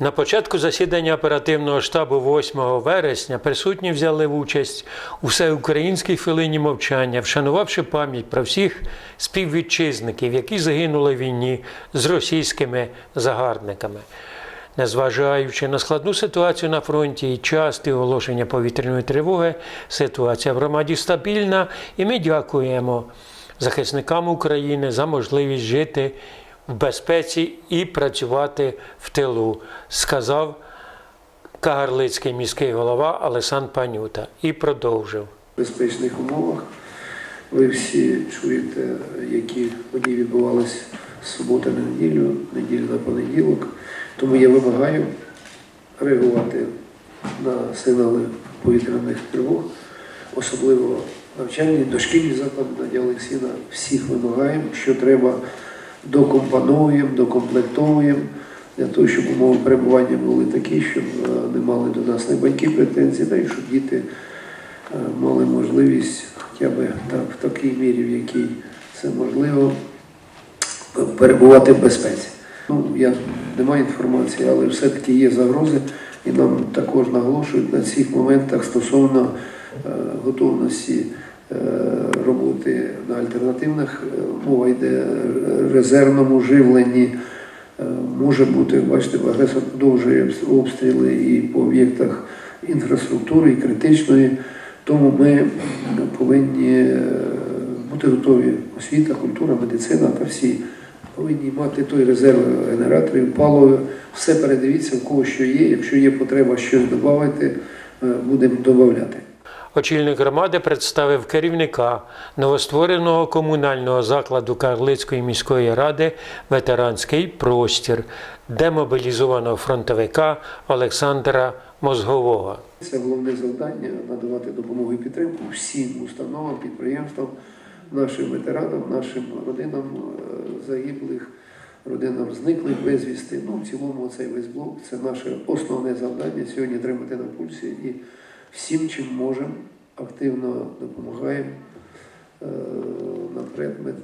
На початку засідання оперативного штабу 8 вересня присутні взяли участь у всеукраїнській хвилині мовчання, вшанувавши пам'ять про всіх співвітчизників, які загинули в війні з російськими загарбниками. Незважаючи на складну ситуацію на фронті і часті оголошення повітряної тривоги, ситуація в громаді стабільна, і ми дякуємо захисникам України за можливість жити в безпеці і працювати в тилу, сказав Кагарлицький міський голова Олександр Панюта і продовжив. безпечних умовах. Ви всі чуєте, які події відбувалися з суботи на неділю, неділю на понеділок. Тому я вимагаю реагувати на сигнали повітряних тривог, особливо навчальні, дошкільні заклади Надя Олексіна. Всіх вимагаємо, що треба докомпоновуємо, докомплектовуємо для того, щоб умови перебування були такі, щоб е, не мали до нас не батьки претензій, та й щоб діти е, мали можливість хоча б так, в такій мірі, в якій це можливо, перебувати в безпеці. Ну, я не маю інформації, але все-таки є загрози, і нам також наголошують на цих моментах стосовно е, готовності е, роботи на альтернативних. Е, Мова йде е, резервному живленні. Е, Може бути, бачите, агресор продовжує обстріли і по об'єктах інфраструктури, і критичної. Тому ми повинні е, бути готові. Освіта, культура, медицина та всі повинні мати той резерв генераторів, паливо. Все передивіться, в кого що є. Якщо є потреба щось додати, е, будемо додати. Очільник громади представив керівника новоствореного комунального закладу Карлицької міської ради ветеранський простір демобілізованого фронтовика Олександра Мозгового. Це головне завдання надавати допомогу і підтримку всім установам, підприємствам, нашим ветеранам, нашим родинам е, загиблих, родинам зниклих безвісти. Ну, в цілому цей весь блок це наше основне завдання сьогодні тримати на пульсі і всім, чим можемо, активно допомагаємо е, на предмет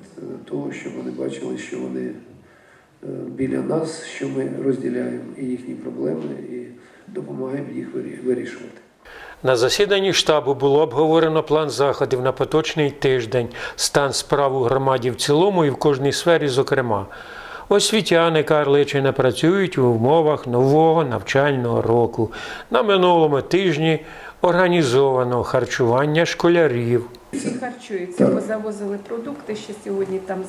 того, щоб вони бачили, що вони е, біля нас, що ми розділяємо і їхні проблеми, і допомагаємо їх вирішувати. На засіданні штабу було обговорено план заходів на поточний тиждень, стан справ у громаді в цілому і в кожній сфері, зокрема. Освітяни Карличини працюють у умовах нового навчального року. На минулому тижні організовано харчування школярів. Всі харчуються, бо позавозили продукти, ще сьогодні там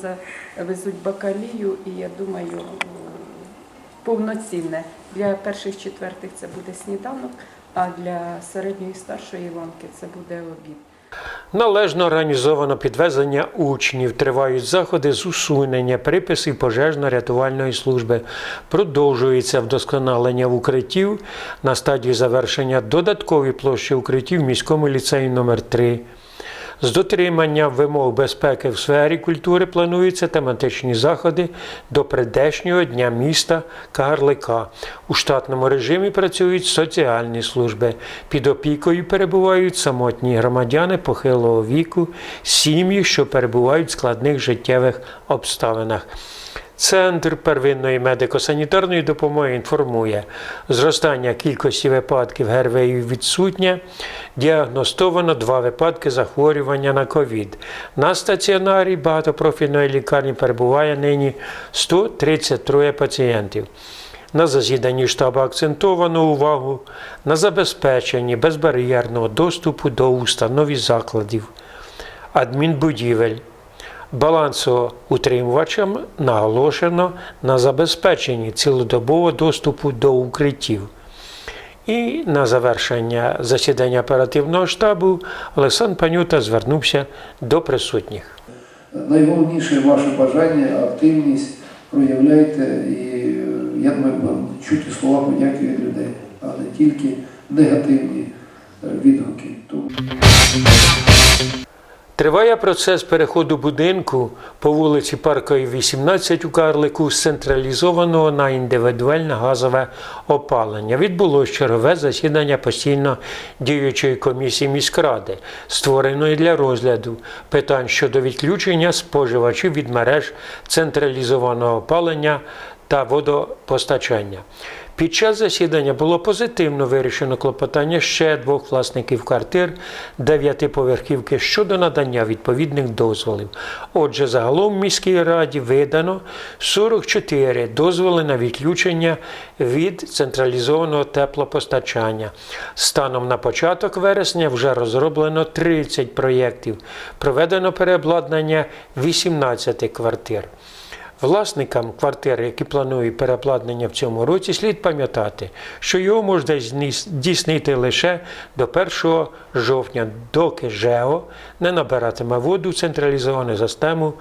завезуть бакалію, і я думаю, повноцінне. Для перших четвертих це буде сніданок, а для середньої старшої ланки це буде обід. Належно організовано підвезення учнів. Тривають заходи з усунення приписів пожежно-рятувальної служби. Продовжується вдосконалення укриттів на стадії завершення додаткові площі укриттів в міському ліцеї номер 3 З дотримання вимог безпеки в сфері культури плануються тематичні заходи до придешнього дня міста Кагарлика. У штатному режимі працюють соціальні служби. Під опікою перебувають самотні громадяни похилого віку, сім'ї, що перебувають в складних життєвих обставинах. Центр первинної медико-санітарної допомоги інформує, зростання кількості випадків ГРВІ відсутнє, діагностовано два випадки захворювання на ковід. На стаціонарі багатопрофільної лікарні перебуває нині 133 пацієнтів. На засіданні штабу акцентовано увагу на забезпеченні безбар'єрного доступу до установ і закладів, адмінбудівель. Балансоутримувачам наголошено на забезпеченні цілодобового доступу до укриттів. І на завершення засідання оперативного штабу Олександр Панюта звернувся до присутніх. Найголовніше ваше бажання, активність проявляйте і я думаю, чуті слова подяки від людей, а не тільки негативні відгуки. Триває процес переходу будинку по вулиці Парковій, 18 у Карлику з централізованого на індивідуальне газове опалення. Відбулось чергове засідання постійно діючої комісії міськради, створеної для розгляду питань щодо відключення споживачів від мереж централізованого опалення та водопостачання. Під час засідання було позитивно вирішено клопотання ще двох власників квартир дев'ятиповерхівки щодо надання відповідних дозволів. Отже, загалом в міській раді видано 44 дозволи на відключення від централізованого теплопостачання. Станом на початок вересня вже розроблено 30 проєктів. Проведено переобладнання 18 квартир. Власникам квартир, які планують переобладнання в цьому році, слід пам'ятати, що його можна здійснити лише до 1 жовтня, доки ЖЕО не набиратиме воду в централізовану систему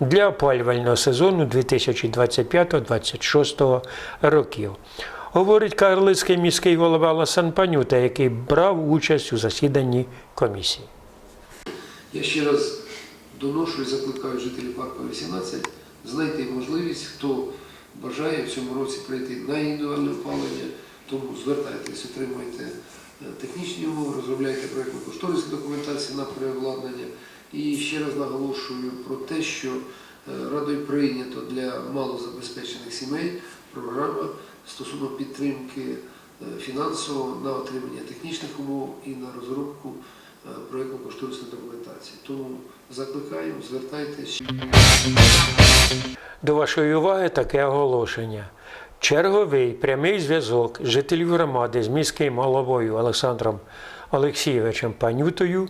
для опалювального сезону 2025-2026 років. Говорить Карлицький міський голова Ласан Панюта, який брав участь у засіданні комісії. Я ще раз доношу і закликаю жителів парку 18 знайти можливість, хто бажає в цьому році прийти на індивідуальне опалення, тому звертайтесь, отримуйте е, технічні умови, розробляйте проєктну кошторисну документацію на переобладнання. І ще раз наголошую про те, що е, Радою прийнято для малозабезпечених сімей програма стосовно підтримки е, фінансово на отримання технічних умов і на розробку е, проєктно-кошторисної документації. Тому закликаю, звертайтесь. До вашої уваги таке оголошення. Черговий прямий зв'язок жителів громади з міським головою Олександром Олексійовичем Панютою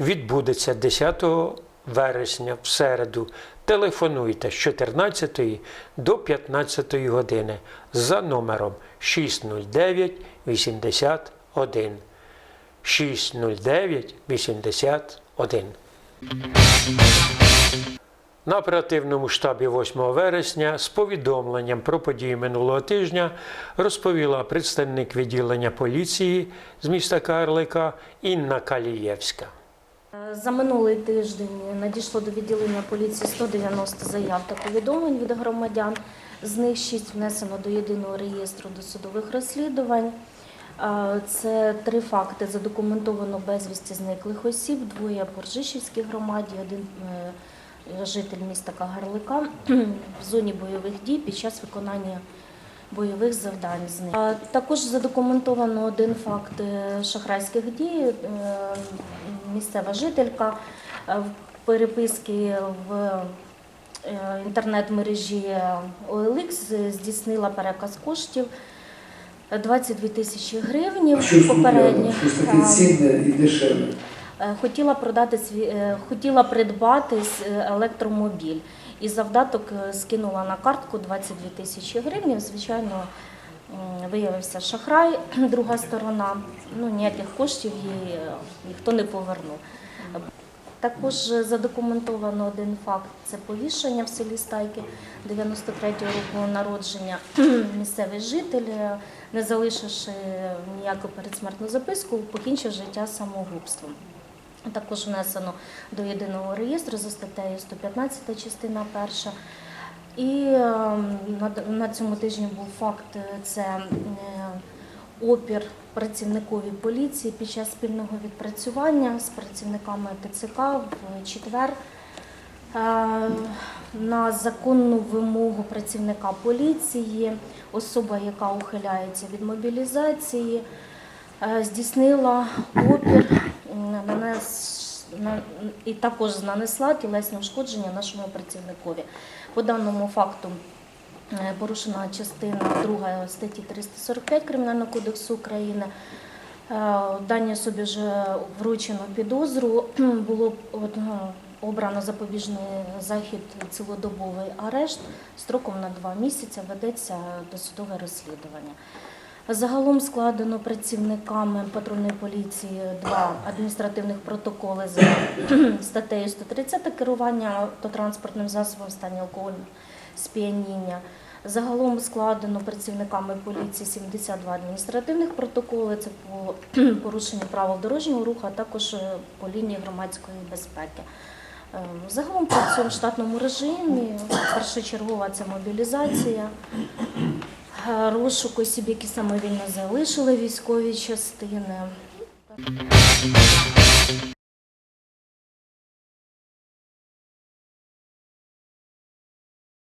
відбудеться 10 вересня в середу. Телефонуйте з 14 до 15 години за номером 609 81 609 81. На оперативному штабі 8 вересня з повідомленням про події минулого тижня розповіла представник відділення поліції з міста Карлика Інна Калієвська. За минулий тиждень надійшло до відділення поліції 190 заяв та повідомлень від громадян. З них 6 внесено до єдиного реєстру досудових розслідувань. Це три факти задокументовано безвісті зниклих осіб, двоє по Ржищівській громаді, один е, житель міста Кагарлика в зоні бойових дій під час виконання бойових завдань з них. Також задокументовано один факт е, шахрайських дій. Е, Місцева жителька е, в переписки в інтернет-мережі OLX здійснила переказ коштів 22 тисячі гривень попередньо. А, і дешеве. Е, Хотіла продати свій, е, хотіла придбати е, електромобіль і завдаток скинула на картку 22 тисячі гривень. Звичайно, виявився шахрай, друга сторона. Ну ніяких коштів е, ніхто не повернув. Також задокументовано один факт це повішення в селі Стайки 93-го року народження. Місцевий житель, не залишивши ніяку передсмертну записку, покінчив життя самогубством. Також внесено до єдиного реєстру за статтею 115 частина перша. І е, на, цьому тижні був факт е, це е, опір працівникові поліції під час спільного відпрацювання з працівниками ТЦК в четвер. Е, На законну вимогу працівника поліції, особа, яка ухиляється від мобілізації, здійснила опір нанес, на- і також нанесла тілесні ушкодження нашому працівникові. По даному факту е, порушена частина 2 статті 345 Кримінального кодексу України. Е, Даній особі вже вручено підозру. Було обрано запобіжний захід цілодобовий арешт строком на два місяці ведеться досудове розслідування. Загалом складено працівниками патрульної поліції два адміністративних протоколи за статтею 130 керування автотранспортним засобом в стані алкогольного сп'яніння. Загалом складено працівниками поліції 72 адміністративних протоколи. Це по порушенню правил дорожнього руху, а також е, по лінії громадської безпеки. Е, Загалом працюємо в штатному режимі. Першочергова це мобілізація. Е, Розшук осіб, які самовільно залишили військові частини.